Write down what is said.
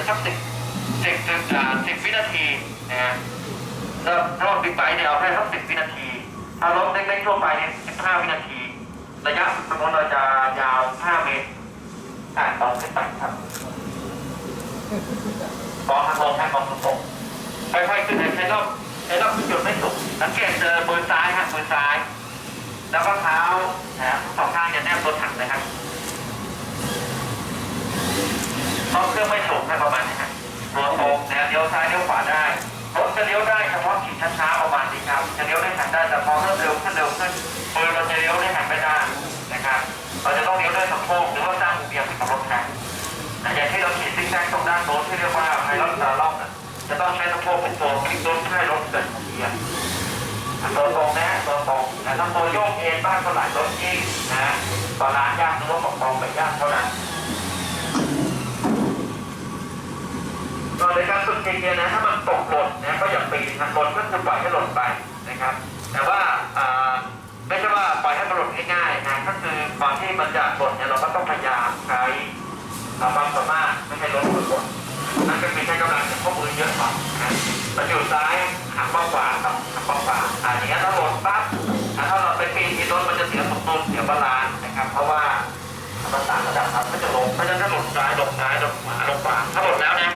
จะสักสิบสิบถึงอ่าสิบวินาทีนะฮะถ้ารถบิ๊กไบค์เนี่ยเอาแค่สักสิบวินาที ถ้ารถเล็กๆทั่วไปเนี่ยสิบห้าวินาที ระยะสมมติเราจะยาวห้าเมตรอ่านตอนขึ้นไปครับกองทางลงทางกองตรงๆค่อยๆขึ้นนะใช้รอบใช้รอบขึ้นจุดไม่สุดสังเกตเจอมือซ้ายฮะมือซ้าย แล้วก็เท้านะฮะสองข้างจะแนบตัวถังนะครับ เพ ราะเครื่องไม่สูงให้ประมาณนี้ฮะตัวตรงนะเลี้ยวซ้ายเลี้ยวขวาได้ รถจะเลี้ยวได้เฉพาะขี่ช้าๆประมาณนี้ครับ จะเลี้ยวได้หันได้แต่พอเริ่มเร็วขึ้นเร็วขึ้นปืนเราจะเลี้ยวได้หันไม่ได้นะครับ เราจะต้องเลี้ยวด้วยสะโพกหรือว่าสร้างมุมเอียงให้กับรถแข่งแต่อย่างที่เราขี่ซิกแซกตรงด้านโน้นที่เรียกว่าไฮรอนซาล่องน่ะจะต้องใช้สะโพกเป็นตัวคลิกรถเพื่อให้รถเกิดมุมเอียงตัวตรงนะตัวตรงนะถ้าตัวโยกเองบ้างก็หลายรถยิ่งนะตอนร้านยากนึกว่าของกองไม่ยากเท่านั้น ปีนเนี่ยนะถ้ามันตกหล่นนะก็อย่าปีนนะหล่นก็คือปล่อยให้หล่นไปนะครับ แต่ว่าไม่ใช่ว่าปล่อยให้มันหล่นง่ายๆนะก็คือก่อนที่มันจะหล่นเนี่ยเราก็ต้องพยายามใช้ความสามารถไม่ให้ล้มหรือหล่นนั่นก็คือใช้กำลังข้อมือเยอะกว่านะปอยู่ซ้ายหักข้อขวาครัหักข้อขวาอันนี้ถ้าหล่นปั๊บถ้าเราไปปีนที่รถมันจะเสียสมดุลเสียบาลานนะครับ เพราะว่ามันต่างระดับครับมันจะลงเพราะฉะนั้นถ้าหล่นซ้ายหล่นซ้ายหล่นขวาหล่นขวาถ้าหล่นแล้ว